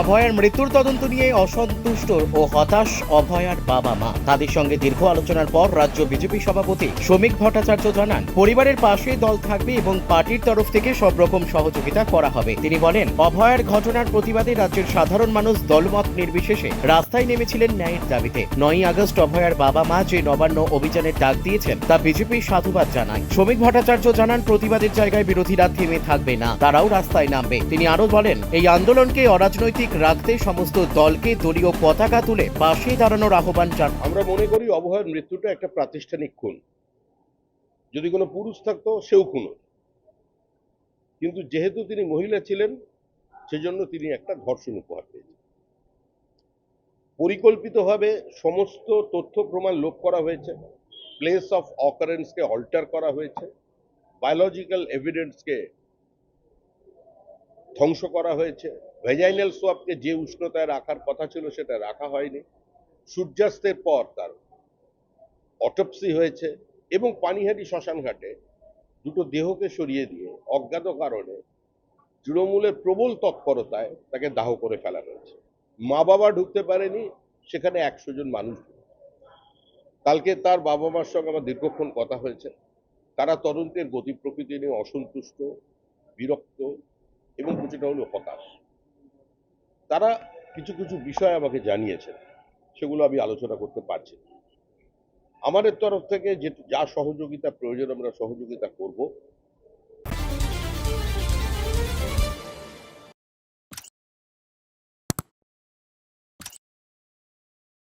অভয়ার মৃত্যুর তদন্ত নিয়ে অসন্তুষ্ট ও হতাশ অভয়ার বাবা মা। তাদের সঙ্গে দীর্ঘ আলোচনার পর রাজ্য বিজেপি সভাপতি শ্রমিক ভট্টাচার্য জানান, পরিবারের পাশে দল থাকবে এবং পার্টির তরফ থেকে সব রকম সহযোগিতা করা হবে। তিনি বলেন, অভয়ার ঘটনার প্রতিবাদে রাজ্যের সাধারণ মানুষ দলমত নির্বিশেষে রাস্তায় নেমেছিলেন ন্যায়ের দাবিতে। নয়ই আগস্ট অভয়ার বাবা মা যে নবান্ন অভিযানের ডাক দিয়েছেন, তা বিজেপি সাধুবাদ জানায়। শ্রমিক ভট্টাচার্য জানান, প্রতিবাদের জায়গায় বিরোধীরা থেমে থাকবে না, তারাও রাস্তায় নামবে। তিনি আরও বলেন, এই আন্দোলনকে অরাজনৈতিক রাখতে সমস্ত দলকে দলীয় পতাকা তুলে পাশে দাঁড়ানোর আহ্বান জানান। আমরা মনে করি অভয়ের মৃত্যুটা একটা প্রাতিষ্ঠানিক খুন। যদি কোনো পুরুষ থাকতো, সেও খুন কিন্তু যেহেতু তিনি মহিলা ছিলেন, সেজন্য তিনি একটা ধর্ষণ উপহার পেয়েছেন। পরিকল্পিতভাবে সমস্ত তথ্য প্রমাণ লোপ করা হয়েছে। প্লেস অফ অকারেন্সকে অল্টার করা হয়েছে। বায়োলজিক্যাল এভিডেন্সকে ধ্বংস করা হয়েছে। ভেজাইনাল সোয়াবকে যে উষ্ণতায় রাখার কথা ছিল সেটা রাখা হয়নি। সূর্যাস্তের পর তার অটপসি হয়েছে এবং পানিহাটি শ্মশান ঘাটে দুটো দেহকে সরিয়ে দিয়ে অজ্ঞাত কারণে তৃণমূলের প্রবল তৎপরতায় তাকে দাহ করে ফেলা হয়েছে। মা বাবা ঢুকতে পারেনি, সেখানে একশো জন মানুষ কালকে তার বাবা মার সঙ্গে আমার দীর্ঘক্ষণ কথা হয়েছে। তারা তদন্তের গতি প্রকৃতি নিয়ে অসন্তুষ্ট, বিরক্ত এবং কিছুটা হলো হতাশ। তারা কিছু কিছু বিষয় আমাকে জানিয়েছেন, সেগুলো আমি আলোচনা করতে পারছি আমাদের তরফ থেকে যে, যা সহযোগিতা প্রয়োজন, আমরা সহযোগিতা করব।